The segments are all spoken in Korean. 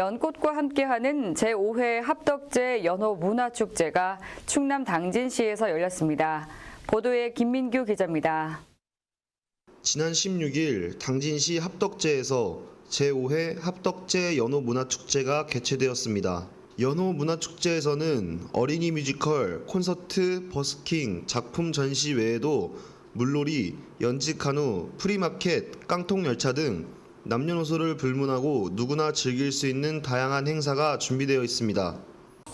연꽃과 함께하는 제5회 합덕제 연호 문화축제가 충남 당진시에서 열렸습니다. 보도에 김민규 기자입니다. 지난 16일 당진시 합덕제에서 제5회 합덕제 연호문화축제가 개최되었습니다. 연호문화축제에서는 어린이 뮤지컬, 콘서트, 버스킹, 작품 전시 외에도 물놀이, 연직한우, 프리마켓, 깡통열차 등 남녀노소를 불문하고 누구나 즐길 수 있는 다양한 행사가 준비되어 있습니다.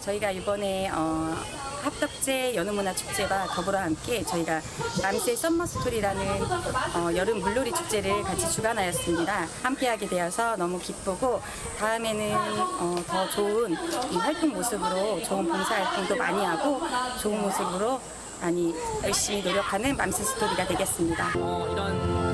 저희가 이번에 어, 합덕제 연어문화축제와 더불어 함께 저희가 남세 썸머스토리라는 어, 여름 물놀이 축제를 같이 주관하였습니다. 함께하게 되어서 너무 기쁘고 다음에는 어, 더 좋은 이 활동 모습으로 좋은 봉사활동도 많이 하고 좋은 모습으로 많이 열심히 노력하는 맘스 스토리가 되겠습니다. 어, 이런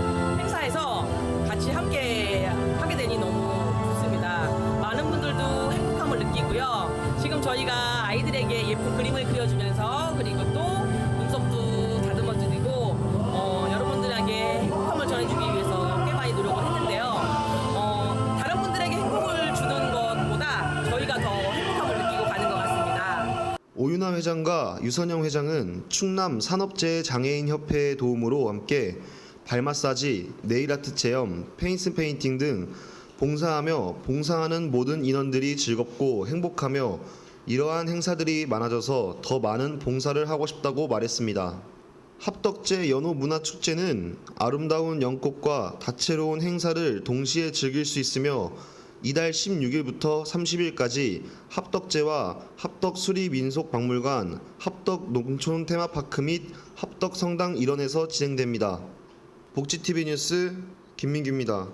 저희가 아이들에게 예쁜 그림을 그려주면서 그리고 또 눈썹도 다듬어 드리고 어, 여러분들에게 행복함을 전해주기 위해서 꽤 많이 노력을 했는데요. 어, 다른 분들에게 행복을 주는 것보다 저희가 더 행복함을 느끼고 가는 것 같습니다. 오윤아 회장과 유선영 회장은 충남 산업재해 장애인 협회의 도움으로 함께 발 마사지, 네일 아트 체험, 페인스 페인팅 등 봉사하며 봉사하는 모든 인원들이 즐겁고 행복하며 이러한 행사들이 많아져서 더 많은 봉사를 하고 싶다고 말했습니다. 합덕제 연호 문화축제는 아름다운 연꽃과 다채로운 행사를 동시에 즐길 수 있으며 이달 16일부터 30일까지 합덕제와 합덕수리민속박물관, 합덕농촌 테마파크 및 합덕성당 일원에서 진행됩니다. 복지TV 뉴스 김민규입니다.